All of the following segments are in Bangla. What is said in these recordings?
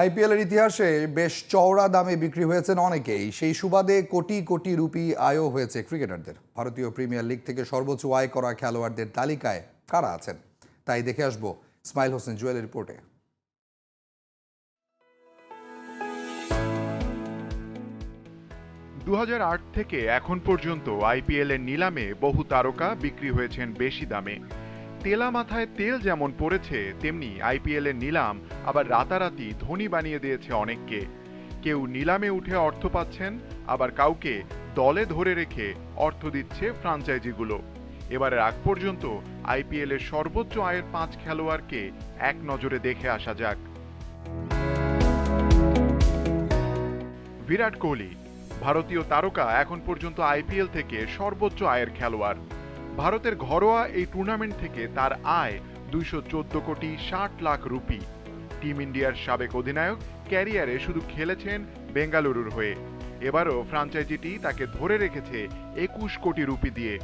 আইপিএলের ইতিহাসে বেশ চওড়া দামে বিক্রি হয়েছেন অনেকেই। সেই সুবাদে কোটি কোটি রুপি আয়ও হয়েছে ক্রিকেটারদের। ভারতীয় প্রিমিয়ার লিগ থেকে সর্বোচ্চ আয় করা খেলোয়াড়দের তালিকায় কারা আছেন? তাই দেখে আসব স্মাইল হোসেন জুয়েলের রিপোর্টে। দু হাজার আট থেকে এখন পর্যন্ত আইপিএলের নিলামে বহু তারকা বিক্রি হয়েছেন বেশি দামে। তেলা মাথায় তেল যেমন পড়েছে, তেমনি আইপিএল এর নিলাম আবার রাতারাতি ধনী বানিয়ে দিয়েছে অনেককে। কেউ নিলামে উঠে অর্থ পাচ্ছেন, আবার কাউকে দলে ধরে রেখে অর্থ দিচ্ছে ফ্রাঞ্চাইজিগুলো। এবারের আগ পর্যন্ত আইপিএল এর সর্বোচ্চ আয়ের পাঁচ খেলোয়াড়কে এক নজরে দেখে আসা যাক। বিরাট কোহলি, ভারতীয় তারকা এখন পর্যন্ত আইপিএল থেকে সর্বোচ্চ আয়ের খেলোয়াড়। ভারতের ঘরোয়া এই টুর্নামেন্ট থেকে তার আয় দুইশো চোদ্দ কোটি ষাট লাখ রুপি। টিম ইন্ডিয়ার সাবেক অধিনায়ক ক্যারিয়ারে শুধু খেলেছেন বেঙ্গালুরুর হয়ে। এবারও ফ্রাঞ্চাইজিটি তাকে ধরে রেখেছে একুশ কোটি রুপি দিয়ে।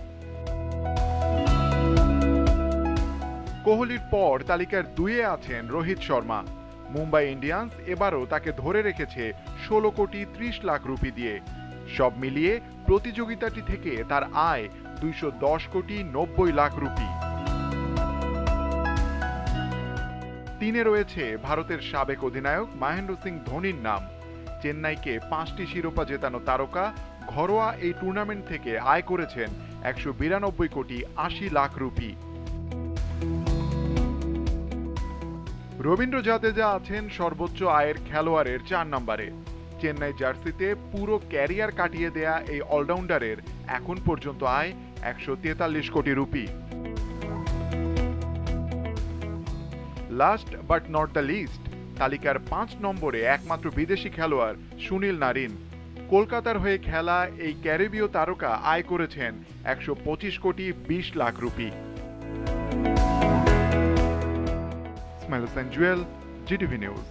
কোহলির পর তালিকার দুইয়ে আছেন রোহিত শর্মা। মুম্বাই ইন্ডিয়ান্স এবারও তাকে ধরে রেখেছে ষোলো কোটি ত্রিশ লাখ রুপি দিয়ে। সব মিলিয়ে প্রতিযোগিতাটি থেকে তার আয় দুইশো দশ কোটি নব্বই লাখ রুপি। তিনে রয়েছে ভারতের সাবেক অধিনায়ক মহেন্দ্র সিং ধোনির নাম। চেন্নাইকে পাঁচটি শিরোপা জেতানো তারকা ঘরোয়া এই টুর্নামেন্ট থেকে আয় করেছেন একশো বিরানব্বই কোটি আশি লাখ রুপি। রবীন্দ্র জাদেজা আছেন সর্বোচ্চ আয়ের খেলোয়াড়ের চার নম্বরে। চেন্নাই জার্সিতে পুরো ক্যারিয়ার কাটিয়ে দেয়া এই অলরাউন্ডারের এখন পর্যন্ত আয় একশো তেতাল্লিশ crore rupee. Last but not the least তালিকার পাঁচ নম্বরে একমাত্র বিদেশি খেলোয়াড় সুনীল নারিন। কলকাতার হয়ে খেলা এই ক্যারিবীয় তারকা আয় করেছেন একশো পঁচিশ কোটি বিশ lakh rupee. Ismail Hossain Jewel GTV news